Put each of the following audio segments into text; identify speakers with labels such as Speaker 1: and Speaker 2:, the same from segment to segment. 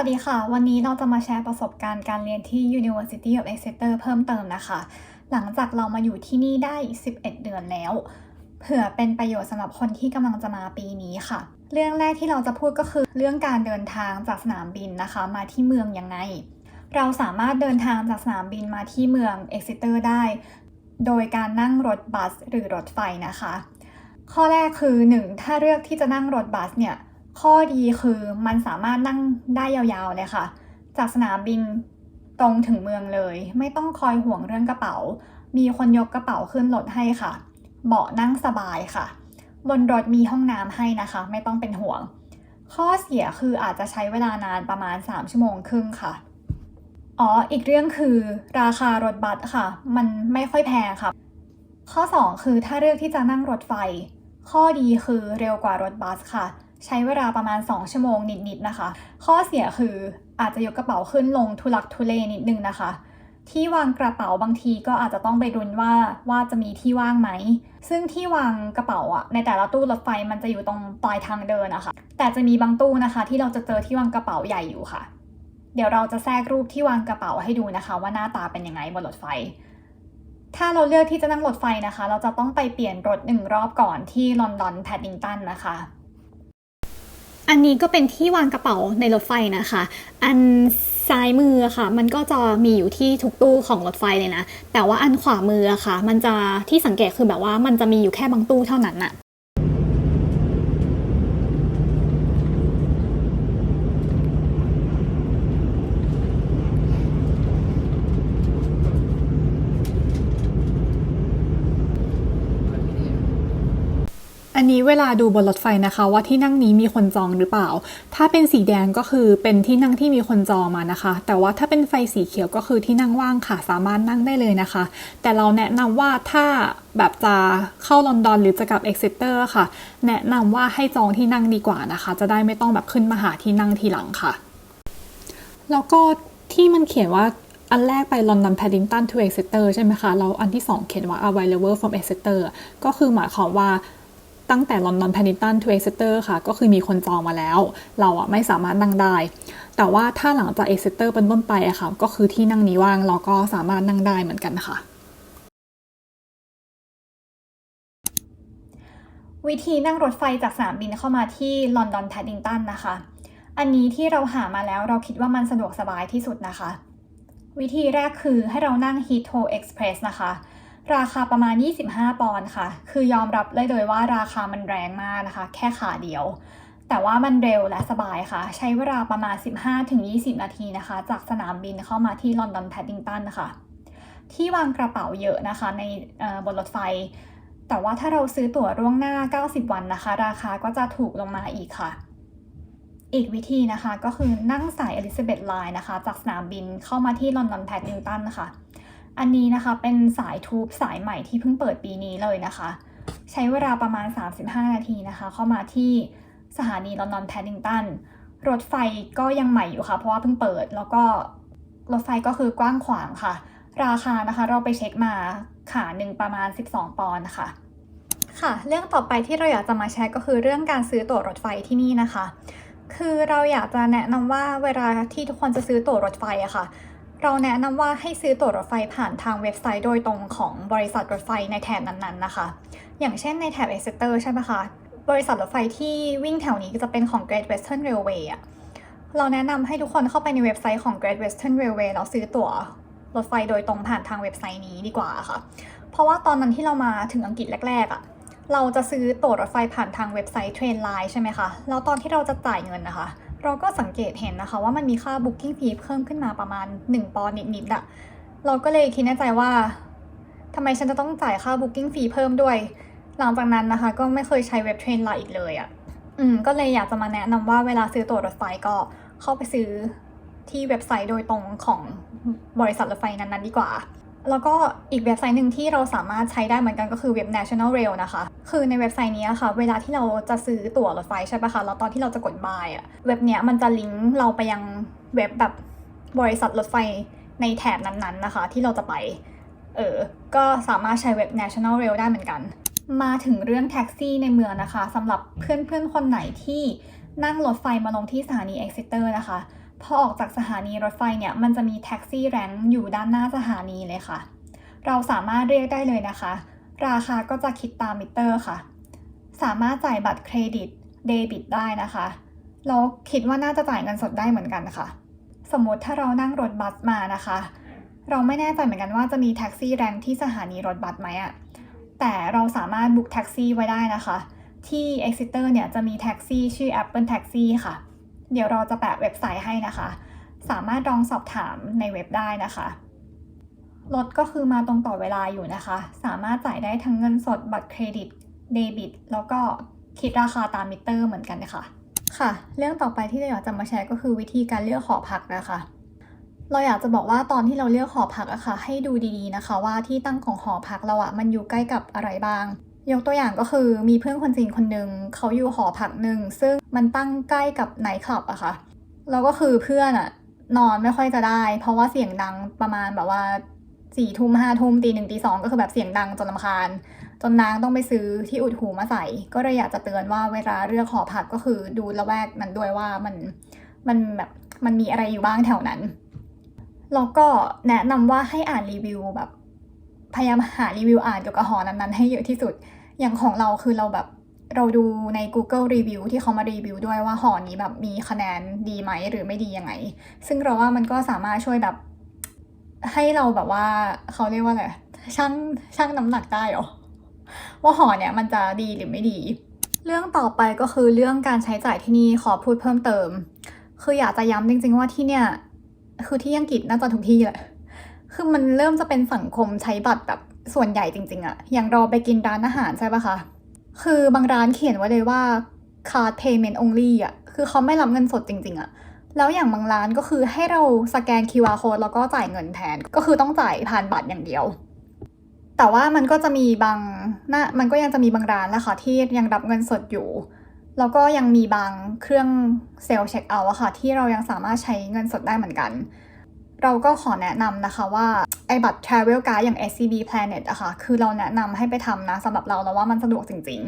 Speaker 1: วัสดีค่ะ วันนี้เราจะมาแชร์ประสบการณ์การเรียนที่ University of Exeter เพิ่มเติมนะคะ หลังจากเรามาอยู่ที่นี่ได้ 11 เดือนแล้ว เผื่อเป็นประโยชน์สำหรับคนที่กำลังจะมาปีนี้ค่ะ เรื่องแรกที่เราจะพูดก็คือเรื่องการเดินทางจากสนามบินนะคะ มาที่เมืองยังไง เราสามารถเดินทางจากสนามบินมาที่เมือง Exeter ได้ โดยการนั่งรถบัสหรือรถไฟนะคะ ข้อแรกคือ 1. ถ้าเลือกที่จะนั่งรถบัสเนี่ย ข้อดีคือมันสามารถนั่งได้ยาวๆเลยค่ะ จากสนามบินตรงถึงเมืองเลย ไม่ต้องคอยห่วงเรื่องกระเป๋า มีคนยกกระเป๋าขึ้นรถให้ค่ะ เบาะนั่งสบายค่ะ บนรถมีห้องน้ำให้นะคะ ไม่ต้องเป็นห่วง ข้อเสียคืออาจจะใช้เวลานานประมาณ 3 ชั่วโมงครึ่งค่ะอ๋อ อีกเรื่องคือราคารถบัสค่ะ มันไม่ค่อยแพงค่ะ ข้อ 2 คือถ้าเลือกที่จะนั่งรถไฟ ข้อดีคือเร็วกว่ารถบัสค่ะ ใช้เวลาประมาณ 2 ชั่วโมงนิดๆนะคะ ข้อเสียคืออาจจะยกกระเป๋าขึ้นลงทุลักทุเลนิดนึงนะคะ ที่วางกระเป๋าบางทีก็อาจจะต้องไปรุนว่าว่าจะมีที่ว่างไหม ซึ่งที่วางกระเป๋าอะในแต่ละตู้รถไฟมันจะอยู่ตรงปลายทางเดินนะคะ แต่จะมีบางตู้นะคะ ที่เราจะเจอที่วางกระเป๋าใหญ่อยู่ค่ะ เดี๋ยวเราจะแทรกรูปที่วางกระเป๋าให้ดูนะคะ ว่าหน้าตาเป็นยังไงบนรถไฟถ้าเราเลือกที่จะนั่งรถไฟนะคะ เราจะต้องไปเปลี่ยนรถหนึ่งรอบก่อนที่ลอนดอนแพดดิงตันนะคะ อันนี้ก็เป็นที่วางกระเป๋าในรถไฟนะคะ อันซ้ายมือค่ะ มันก็จะมีอยู่ที่ทุกตู้ของรถไฟเลยนะ แต่ว่าอันขวามือค่ะ มันจะที่สังเกตคือแบบว่ามันจะมีอยู่แค่บางตู้เท่านั้นอะ
Speaker 2: อันนี้เวลาดูบนรถไฟนะคะ ว่าที่นั่งนี้มีคนจองหรือเปล่า ถ้าเป็นสีแดงก็คือเป็นที่นั่งที่มีคนจองมานะคะ แต่ว่าถ้าเป็นไฟสีเขียวก็คือที่นั่งว่างค่ะสามารถนั่งได้เลยนะคะ แต่เราแนะนำว่าถ้าแบบจะเข้าลอนดอนหรือจะกลับเอ็กซิเตอร์ค่ะ แนะนำว่าให้จองที่นั่งดีกว่านะคะ จะได้ไม่ต้องแบบขึ้นมาหาที่นั่งทีหลังค่ะ แล้วก็ที่มันเขียนว่าอันแรกไป London Paddington to Exeter ใช่ไหมคะ แล้วอันที่ 2 เขียนว่า available from Exeter ก็คือหมายความว่า ตั้งแต่ London Paddington to Exeter ค่ะ ก็คือมีคนจองมาแล้ว เราอะไม่สามารถนั่งได้ แต่ว่าถ้าหลังจาก Exeter เป็นต้นไปอะค่ะ ก็คือที่นั่งนี้ว่างเราก็สามารถนั่งได้เหมือนกันค่ะ
Speaker 1: วิธีนั่งรถไฟจากสนามบินเข้ามาที่ลอนดอนแพดดิงตันนะคะ อันนี้ที่เราหามาแล้วเราคิดว่ามันสะดวกสบายที่สุดนะคะ วิธีแรกคือให้เรานั่ง Heathrow Express นะคะ ราคาประมาณ 25 ปอนด์ค่ะ คือยอมรับเลยโดยว่าราคามันแรงมากนะคะ แค่ขาเดียว แต่ว่ามันเร็วและสบายค่ะ ใช้เวลาประมาณ 15-20 นาทีนะคะ จากสนามบินเข้ามาที่ลอนดอนแพดดิงตันนะคะที่วางกระเป๋าเยอะนะคะ ในบนรถไฟ แต่ว่าถ้าเราซื้อตั๋วล่วงหน้า 90 วันนะคะ ราคาก็จะถูกลงมาอีกค่ะอีกวิธีนะคะก็คือนั่งสาย Elizabeth Line นะคะ จากสนามบินเข้ามาที่ลอนดอนแพดดิงตันนะคะ อันนี้นะคะเป็นสายทูบสายใหม่ที่เพิ่งเปิดปีนี้เลยนะคะ ใช้เวลาประมาณ 35 นาทีนะคะ เข้ามาที่สถานีลอนดอนแพดดิงตันรถไฟก็ยังใหม่อยู่ค่ะ เพราะว่าเพิ่งเปิดแล้วก็รถไฟก็คือกว้างขวางค่ะ ราคานะคะเราไปเช็คมาขาหนึ่งประมาณ 12 ปอนด์ค่ะค่ะ เรื่องต่อไปที่เราอยากจะมาแชร์ก็คือเรื่องการซื้อตั๋วรถไฟที่นี่นะคะ คือเราอยากจะแนะนำว่าเวลาที่ทุกคนจะซื้อตั๋วรถไฟอะค่ะ เราแนะนำว่าให้ซื้อตั๋วรถไฟผ่านทางเว็บไซต์โดยตรงของบริษัทรถไฟในแถบนั้นๆนะคะ อย่างเช่นในแถบ Exeter ใช่ไหมคะ บริษัทรถไฟที่วิ่งแถวนี้ก็จะเป็นของ Great Western Railway อะเราแนะนำให้ทุกคนเข้าไปในเว็บไซต์ของ Great Western Railway แล้วซื้อตั๋วรถไฟโดยตรงผ่านทางเว็บไซต์นี้ดีกว่าค่ะ เพราะว่าตอนนั้นที่เรามาถึงอังกฤษแรกๆอะเราจะซื้อตั๋วรถไฟผ่านทางเว็บไซต์ Trainline ใช่ไหมคะ แล้วตอนที่เราจะจ่ายเงินนะคะ เราก็สังเกตเห็นนะคะว่ามันมีค่า Booking Fee เพิ่มขึ้นมาประมาณ 1 ปอนด์นิดๆอะเราก็เลยคิดในใจว่าทำไมฉันจะต้องจ่ายค่า Booking Fee เพิ่มด้วย หลังจากนั้นนะคะ ก็ไม่เคยใช้เว็บ Trainline อีกเลยอะอืมก็เลยอยากจะมาแนะนำว่าเวลาซื้อตั๋วรถไฟก็เข้าไปซื้อที่เว็บไซต์โดยตรงของบริษัทรถไฟนั้นๆดีกว่า แล้วก็อีกเว็บไซต์หนึ่งที่เราสามารถใช้ได้เหมือนกันก็คือเว็บ National Rail นะคะ คือในเว็บไซต์นี้ค่ะ เวลาที่เราจะซื้อตั๋วรถไฟใช่ปะคะ แล้วตอนที่เราจะกด buy อะเว็บเนี้ยมันจะลิงก์เราไปยังเว็บแบบบริษัทรถไฟในแถบนั้นๆนะคะ ที่เราจะไป เออ ก็สามารถใช้เว็บ National Rail ได้เหมือนกัน มาถึงเรื่องแท็กซี่ในเมืองนะคะสำหรับเพื่อนๆคนไหนที่นั่งรถไฟมาลงที่สถานี Exeter นะคะ พอออกจากสถานีรถไฟเนี่ยมันจะมีแท็กซี่แรงอยู่ด้านหน้าสถานีเลยค่ะ เราสามารถเรียกได้เลยนะคะ ราคาก็จะคิดตามมิเตอร์ค่ะ สามารถจ่ายบัตรเครดิตเดบิตได้นะคะแล้วคิดว่าน่าจะจ่ายเงินสดได้เหมือนกันค่ะ สมมติถ้าเรานั่งรถบัสมานะคะ เราไม่แน่ใจเหมือนกันว่าจะมีแท็กซี่แรงที่สถานีรถบัสไหมอะแต่เราสามารถบุ๊กแท็กซี่ไว้ได้นะคะ ที่ Exeter เนี่ยจะมีแท็กซี่ชื่อ Apple Taxi ค่ะ เดี๋ยวเราจะแปะเว็บไซต์ให้นะคะ สามารถลองสอบถามในเว็บได้นะคะรถก็คือมาตรงต่อเวลาอยู่นะคะ สามารถจ่ายได้ทั้งเงินสดบัตรเครดิต เดบิต แล้วก็คิดราคาตามมิเตอร์เหมือนกันนะคะค่ะ เรื่องต่อไปที่เราอยากจะมาแชร์ก็คือวิธีการเลือกหอพักนะคะ เราอยากจะบอกว่าตอนที่เราเลือกหอพักอะค่ะ ให้ดูดีๆนะคะ ว่าที่ตั้งของหอพักเราอะมันอยู่ใกล้กับอะไรบ้าง ยกตัวอย่างก็คือมีเพื่อนคนจีนคนหนึ่งเขาอยู่หอพักหนึ่งซึ่งมันตั้งใกล้กับไนท์คลับอะค่ะแล้วก็คือเพื่อนอะนอนไม่ค่อยจะได้ เพราะว่าเสียงดังประมาณแบบว่าสี่ทุ่มห้าทุ่มตีหนึ่งตีสองก็คือแบบเสียงดังจนลำคาญ จนนางต้องไปซื้อที่อุดหูมาใส่ ก็เลยอยากจะเตือนว่าเวลาเลือกหอพักก็คือดูละแวกนั้นด้วยว่ามันมันแบบมันมีอะไรอยู่บ้างแถวนั้นแล้วก็แนะนำว่าให้อ่านรีวิวแบบ พยายามหารีวิวอ่านเกี่ยวกับหอนั้นๆให้เยอะที่สุด อย่างของเราคือเราแบบเราดูใน Google Review ที่เขามารีวิวด้วยว่าหอนี้แบบมีคะแนนดีไหมหรือไม่ดียังไง ซึ่งเราว่ามันก็สามารถช่วยแบบ ให้เราแบบว่าเขาเรียกว่าอะไรช่างช่างน้ำหนักได้เหรอว่าหอเนี่ยมันจะดีหรือไม่ดี เรื่องต่อไปก็คือเรื่องการใช้จ่ายที่นี่ขอพูดเพิ่มเติม คืออยากจะย้ำจริง ๆ ว่าที่เนี่ย คือที่อังกฤษน่าจะทุกที่แหละคือมันเริ่มจะเป็นสังคมใช้บัตรแบบ ส่วนใหญ่จริงๆอะอย่างเราไปกินร้านอาหารใช่ปะคะ คือบางร้านเขียนไว้เลยว่า card payment only อะคือเขาไม่รับเงินสดจริง ๆอะแล้วอย่างบางร้านก็คือให้เราสแกน QR code แล้วก็จ่ายเงินแทน ก็คือต้องจ่ายผ่านบัตรอย่างเดียว แต่ว่ามันก็จะมีบางน่ามันก็ยังจะมีบางร้านนะคะที่ยังรับเงินสดอยู่ แล้วก็ยังมีบางเครื่องเซลล์เช็คเอาท์อะค่ะที่เรายังสามารถใช้เงินสดได้เหมือนกัน เราก็ขอแนะนำนะคะว่า ไอบัตร Travel Card อย่าง SCB Planet อะค่ะ คือเราแนะนำให้ไปทำนะสำหรับเราแล้วว่ามันสะดวกจริง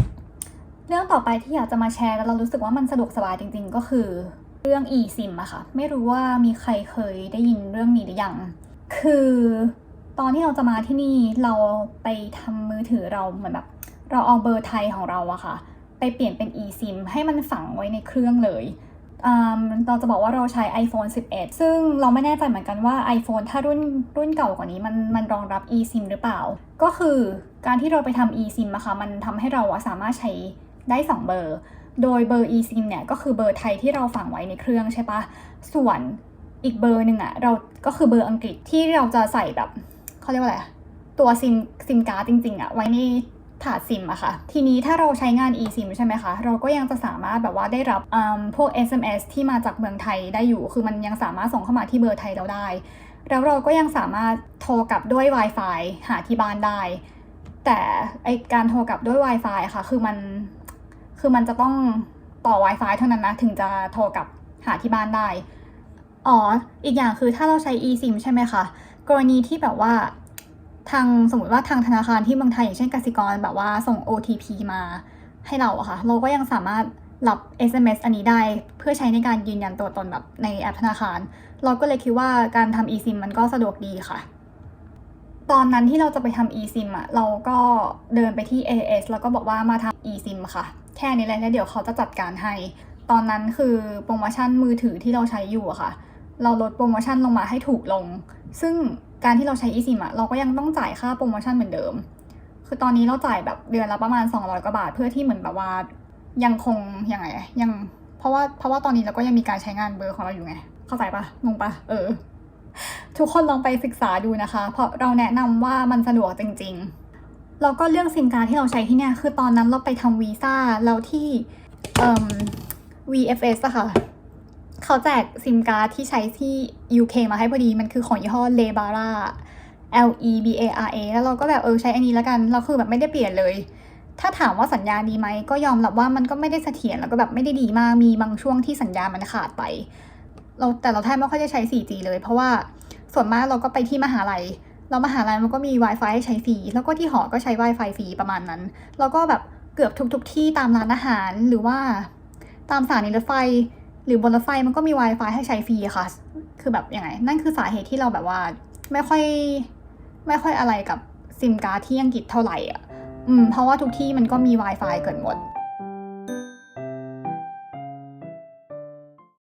Speaker 1: ๆ เรื่องต่อไปที่อยากจะมาแชร์แล้วเรารู้สึกว่ามันสะดวกสบายจริง ๆ ก็คือเรื่อง eSIM อะค่ะ ไม่รู้ว่ามีใครเคยได้ยินเรื่องนี้หรือยัง คือตอนที่เราจะมาที่นี่เราไปทำมือถือเราเหมือนแบบ เราเอาเบอร์ไทยของเราอะค่ะ ไปเปลี่ยนเป็น eSIM ให้มันฝังไว้ในเครื่องเลย เราจะบอกว่าเราใช้ iPhone 11 ซึ่งเราไม่แน่ใจเหมือนกันว่า iPhone ถ้ารุ่นรุ่นเก่ากว่านี้มันมันรองรับ eSIM หรือเปล่า ก็คือการที่เราไปทำ eSIM อะค่ะมันทำให้เราอะสามารถใช้ได้ 2 เบอร์ โดยเบอร์ eSIM เนี่ยก็คือเบอร์ไทยที่เราฝังไว้ในเครื่องใช่ปะ ส่วนอีกเบอร์หนึ่งอะเราก็คือเบอร์อังกฤษที่เราจะใส่แบบเขาเรียกว่าอะไรตัวซิมซิมการ์ดจริงๆอะไว้ใน ถาดซิมอะค่ะ ทีนี้ถ้าเราใช้งาน eSIM ใช่ไหมคะ เราก็ยังจะสามารถแบบว่าได้รับอืมพวก SMS ที่มาจากเมืองไทยได้อยู่ คือมันยังสามารถส่งเข้ามาที่เบอร์ไทยเราได้ แล้วเราก็ยังสามารถโทรกลับด้วย Wi-Fi หาที่บ้านได้ แต่ไอการโทรกลับด้วย Wi-Fi อะค่ะ คือมัน คือมันจะต้องต่อ Wi-Fi เท่านั้นนะ ถึงจะโทรกลับหาที่บ้านได้ อ๋อ อีกอย่างคือถ้าเราใช้ eSIM ใช่ไหมคะ กรณีที่แบบว่า ทางสมมติว่าทางธนาคารที่เมืองไทยอย่างเช่นกสิกรแบบว่าส่ง OTP มาให้เราอะค่ะ เราก็ยังสามารถรับ SMS อันนี้ได้เพื่อใช้ในการยืนยันตัวตนแบบในแอปธนาคาร เราก็เลยคิดว่าการทำ eSIM มันก็สะดวกดีค่ะ ตอนนั้นที่เราจะไปทำ eSIM อะเราก็เดินไปที่ AS แล้วก็บอกว่ามาทำ eSIM ค่ะ แค่นี้แหละแล้วเดี๋ยวเขาจะจัดการให้ ตอนนั้นคือโปรโมชั่นมือถือที่เราใช้อยู่อะค่ะ เราลดโปรโมชั่นลงมาให้ถูกลง ซึ่ง การที่เราใช้ eSIM อะเราก็ยังต้องจ่ายค่าโปรโมชั่นเหมือนเดิม คือตอนนี้เราจ่ายแบบเดือนละประมาณ 200กว่าบาท เพื่อที่เหมือนแบบว่ายังคงยังไงยังเพราะว่าเพราะว่าตอนนี้เราก็ยังมีการใช้งานเบอร์ของเราอยู่ไง เข้าใจปะงงปะเออ ทุกคนลองไปศึกษาดูนะคะ เพราะเราแนะนำว่ามันสะดวกจริงๆแล้วก็เรื่องซิมการที่เราใช้ที่เนี่ยคือตอนนั้นเราไปทำวีซ่าแล้วที่เอ่อ VFS อะค่ะ เขาแจกซิมการ์ดที่ใช้ที่ UK มาให้พอดีมันคือของยี่ห้อ Lebara L E B A R A แล้วเราก็แบบเออใช้อันนี้แล้วกันเราคือแบบไม่ได้เปลี่ยนเลย ถ้าถามว่าสัญญาณดีไหมก็ยอมรับว่ามันก็ไม่ได้เสถียรแล้วก็แบบไม่ได้ดีมากมีบางช่วงที่สัญญาณมันขาดไป เราแต่เราแทบไม่ค่อยได้ใช้ 4G เลย เพราะว่าส่วนมากเราก็ไปที่มหาลัยเรามหาลัยมันก็มี Wi-Fi ให้ใช้ฟรีแล้วก็ที่หอก็ใช้ Wi-Fi ฟรีประมาณนั้น แล้วก็แบบเกือบทุกๆทที่ตามร้านอาหารหรือว่า ตามสถานีรถไฟ หรือบนรถไฟมันก็มี Wi-Fi ให้ใช้ฟรีค่ะ คือแบบยังไง นั่นคือสาเหตุที่เราแบบว่าไม่ค่อยไม่ค่อยอะไรกับซิมการ์ดที่อังกฤษเท่าไหร่อะ อืม เพราะว่าทุกที่มันก็มี Wi-Fi เกิดหมด